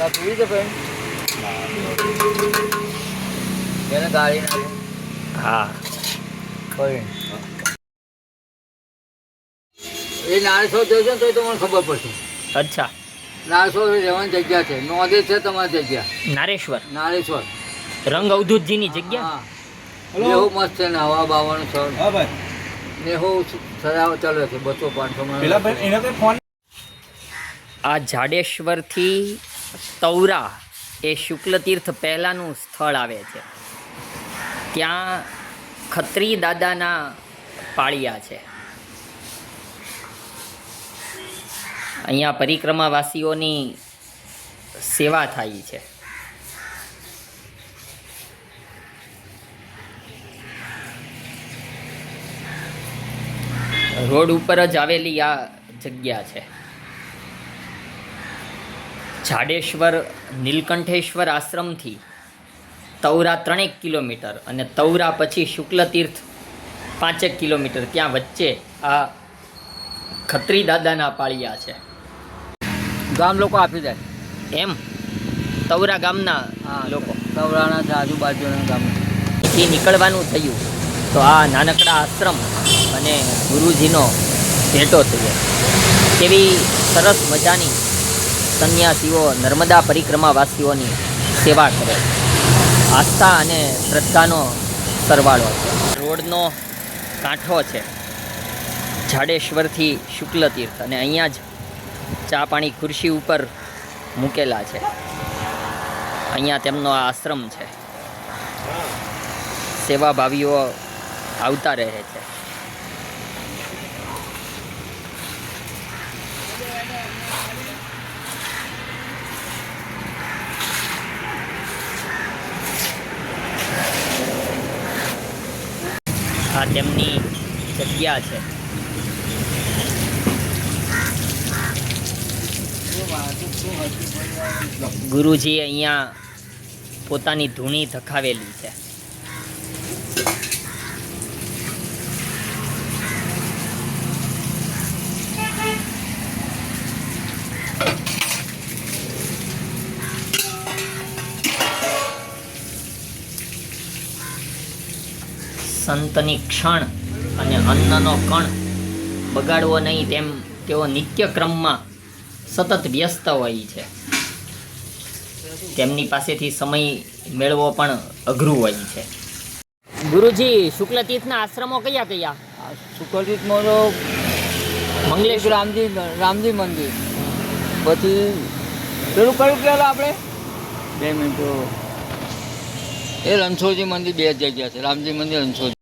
ના પીવી છે ફ્રેન્ડ એને ગાળી હા. એ જોઈશે તો તમને ખબર પડશે. અચ્છા. નારસો રહેવાની જગ્યા છે. નોંધે છે તમારી જગ્યા. નારેશ્વર. નારેશ્વર. રંગ અવધૂતજીની જગ્યા? હા. નેહુ મસ્ત છે નવા બાવાનું સર હા ભાઈ. નેહુ સરાવ ચાલે છે બસો પાંચસો પેલા ભાઈ એને ફોન આ જાડેશ્વરથી તૌરા એ શુક્લતીર્થ પહેલાંનું સ્થળ આવે છે. ત્યાં ખત્રી દાદાના પાળિયા છે. અહીંયા પરિક્રમાવાસીઓની સેવા થાય છે. રોડ ઉપર જ આવેલી આ જગ્યા છે. જાડેશ્વર નીલકંઠેશ્વર આશ્રમથી તૌરા ત્રણેક કિલોમીટર અને તૌરા પછી શુક્લતીર્થ પાંચેક કિલોમીટર ત્યાં વચ્ચે આ ખત્રી દાદાના પાળિયા છે. ગામ લોકો આપી દે. એમ? તૌરા ગામના લોકો. સૌરાના આજુબાજુના ગામ. થી નીકળવાનું થયું તો આ નાનકડા આશ્રમ અને ગુરુજીનો ભેટો થયો. કેવી સરસ મજાની સંન્યાસીઓ નર્મદા પરિક્રમાવાસીઓની સેવા કરે. આસ્થા અને શ્રદ્ધાનો સરવાળો. છે રોડનો કાંઠો છે. જાડેશ્વરથી શુક્લ તીર્થ અને અહીંયા જ ચા પાણી ખુરશી ઉપર મૂકેલા છે. અહીંયા તેમનો આ આશ્રમ છે. સેવાભાવીઓ આવતા રહે છે. આ તેમની જગ્યા છે. ગુરુજીએ અહીંયા પોતાની ધૂણી ધખાવેલી છે. સંતની ક્ષણ અને અન્નનો કણ બગાડવો નહીં તેમ તેઓ નિત્યક્રમમાં સતત વ્યસ્ત હોય છે. તેમની પાસેથી સમય મેળવો પણ અઘરું હોય છે. ગુરુજી શુક્લતીર્થના આશ્રમો કયા કયા? શુક્લતીર્થમાં તો મંગલેશ રામજી રામજી મંદિર. પછી પેલું કયું કહેલું આપણે? બે મિનિટો. એ રણછોડજી મંદિર બે જગ્યા છે. રામજી મંદિર રણછોડજી.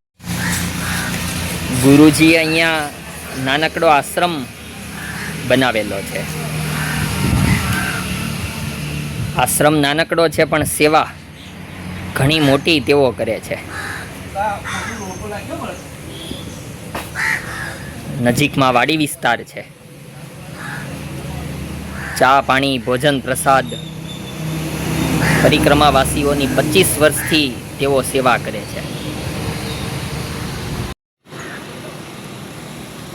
ગુરુજી અહીંયા નાનકડો આશ્રમ બનાવેલો છે. આશ્રમ નાનકડો છે પણ સેવા ઘણી મોટી તેઓ કરે છે. નજીકમાં વાડી વિસ્તાર છે. ચા, પાણી, ભોજન, પ્રસાદ પરિક્રમાવાસીઓની પચીસ વર્ષથી તેઓ સેવા કરે છે.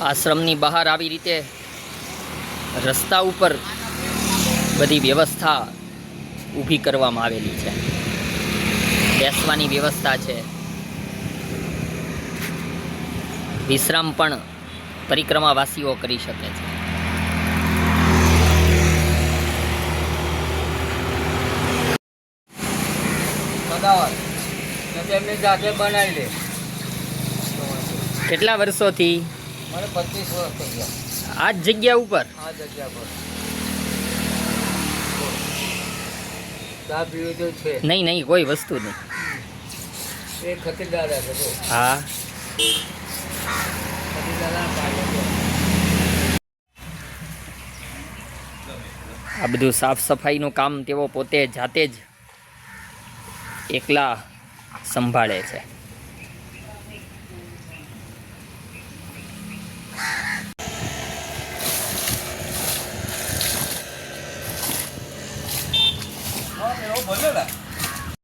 આશ્રમની બહાર આવી રીતે રસ્તા ઉપર બધી વ્યવસ્થા ઊભી કરવામાં આવેલી છે. બેસવાની વ્યવસ્થા છે. વિશ્રામ પણ પરિક્રમાવાસીઓ કરી શકે છે. કેટલા વર્ષોથી મને પચીસ વર્ષ થઈ ગયા. આ જ જગ્યા ઉપર? આ જગ્યા પર. ચા પીવી તો છે. નહીં નહીં કોઈ વસ્તુ નહીં. એ ખતીરદાર છે હા. આ બધું સાફ સફાઈનું કામ તેઓ પોતે જાતે જ એકલા સંભાળે છે. Ha